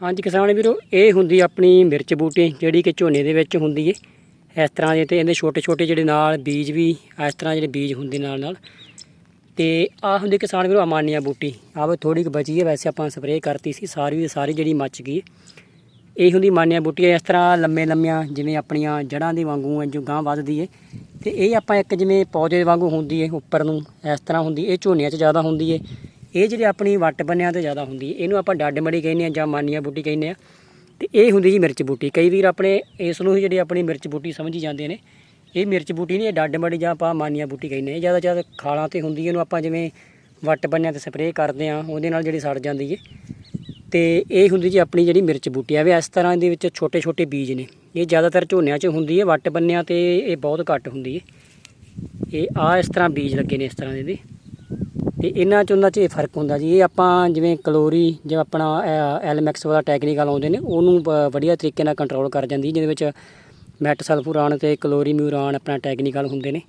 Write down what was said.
ਹਾਂਜੀ ਕਿਸਾਨ ਵੀਰੋ, ਇਹ ਹੁੰਦੀ ਆਪਣੀ ਮਿਰਚ ਬੂਟੀ, ਜਿਹੜੀ ਕਿ ਝੋਨੇ ਦੇ ਵਿੱਚ ਹੁੰਦੀ ਏ। ਇਸ ਤਰ੍ਹਾਂ ਦੇ ਤੇ ਇਹਦੇ ਛੋਟੇ ਛੋਟੇ ਜਿਹੜੇ ਨਾਲ ਬੀਜ ਵੀ, ਇਸ ਤਰ੍ਹਾਂ ਜਿਹੜੇ ਬੀਜ ਹੁੰਦੇ ਨਾਲ ਨਾਲ। ਤੇ ਆਹ ਹੁੰਦੀ ਕਿਸਾਨ ਵੀਰੋ ਅਮਾਨੀਆ ਬੂਟੀ। ਆਹ ਵੇ ਥੋੜੀ ਕੁ ਬਚੀ ਹੈ ਵੈਸੇ ਆਪਾਂ ਸਪਰੇਅ ਕਰਤੀ ਸੀ, ਸਾਰੀ ਦੀ ਸਾਰੀ ਜਿਹੜੀ ਮੱਚ ਗਈ ਇਹ ਹੁੰਦੀ ਮਾਨੀਆ ਬੂਟੀ ਇਸ ਤਰ੍ਹਾਂ ਲੰਮੇ ਲੰਮੀਆਂ ਜਿਵੇਂ ਆਪਣੀਆਂ ਜੜਾਂ ਦੇ ਵਾਂਗੂ ਹੈ ਜੋ ਗਾਂ ਵੱਧਦੀ ਏ। ਤੇ ਇਹ ਆਪਾਂ ਇੱਕ ਜਿਵੇਂ ਪੌਦੇ ਵਾਂਗੂ ਹੁੰਦੀ ਏ, ਉੱਪਰ ਨੂੰ, ਇਸ ਤਰ੍ਹਾਂ ਹੁੰਦੀ ਇਹ ਝੋਨਿਆਂ 'ਚ ਜ਼ਿਆਦਾ ਹੁੰਦੀ ਏ। ਇਹ ਜਿਹੜੀ ਆਪਣੀ ਵੱਟ ਬੰਨਿਆਂ ਤੇ ਜ਼ਿਆਦਾ ਹੁੰਦੀ ਹੈ, ਇਹਨੂੰ ਆਪਾਂ ਡੱਡ ਮੜੀ ਕਹਿੰਦੇ ਆ ਜਾਂ ਮਾਨੀਆ ਬੂਟੀ ਕਹਿੰਦੇ ਆ ਤੇ ਇਹ ਹੁੰਦੀ ਜੀ ਮਿਰਚ ਬੂਟੀ। ਕਈ ਵੀਰ ਆਪਣੇ ਇਸ ਨੂੰ ਹੀ ਜਿਹੜੀ ਆਪਣੀ ਮਿਰਚ ਬੂਟੀ ਸਮਝੀ ਜਾਂਦੇ ਨੇ। ਇਹ ਮਿਰਚ ਬੂਟੀ ਨਹੀਂ, ਇਹ ਡੱਡ ਮੜੀ ਜਾਂ ਆਪਾਂ ਮਾਨੀਆ ਬੂਟੀ ਕਹਿੰਦੇ ਆ ਜ਼ਿਆਦਾ ਜ਼ਿਆਦਾ ਖਾਲਾਂ ਤੇ ਹੁੰਦੀ ਇਹਨੂੰ ਆਪਾਂ ਜਿਵੇਂ ਵੱਟ ਬੰਨਿਆਂ ਤੇ ਸਪਰੇਅ ਕਰਦੇ ਆ ਉਹਦੇ ਨਾਲ ਜਿਹੜੀ ਸੜ ਜਾਂਦੀ ਏ ਤੇ ਇਹ ਹੁੰਦੀ ਜੀ ਆਪਣੀ ਜਿਹੜੀ ਮਿਰਚ ਬੂਟੀ ਆ। ਵੀ ਇਸ ਤਰ੍ਹਾਂ ਦੇ ਵਿੱਚ ਛੋਟੇ ਛੋਟੇ ਬੀਜ ਨੇ। ਇਹ ਜ਼ਿਆਦਾਤਰ ਝੋਨਿਆਂ 'ਚ ਹੁੰਦੀ ਹੈ, ਵੱਟ ਬੰਨਿਆਂ ਤੇ ਇਹ ਬਹੁਤ ਘੱਟ ਹੁੰਦੀ ਹੈ। ਇਹ ਆ ਇਸ ਤਰ੍ਹਾਂ ਬੀਜ ਲੱਗੇ ਨੇ ਇਸ ਤਰ੍ਹਾਂ ਦੇ ਇਹਦੇ। ਤੇ ਇਹਨਾਂ 'ਚ ਉਹਨਾਂ 'ਚ ਇਹ ਫ਼ਰਕ ਹੁੰਦਾ ਜੀ। ਇਹ ਆਪਾਂ ਜਿਵੇਂ ਕਲੋਰੀ, ਜਿਵੇਂ ਆਪਣਾ ਐਲਮੈਕਸ ਵਾਲਾ ਟੈਕਨੀਕਲ ਆਉਂਦੇ ਨੇ, ਉਹਨੂੰ ਬ- ਵਧੀਆ ਤਰੀਕੇ ਨਾਲ ਕੰਟਰੋਲ ਕਰ ਜਾਂਦੀ, ਜਿਹਦੇ ਵਿੱਚ ਮੈਟ ਸਲਫੂਰਾਨ ਤੇ ਕਲੋਰੀ ਆਪਣਾ ਟੈਕਨੀਕਲ ਹੁੰਦੇ ਨੇ।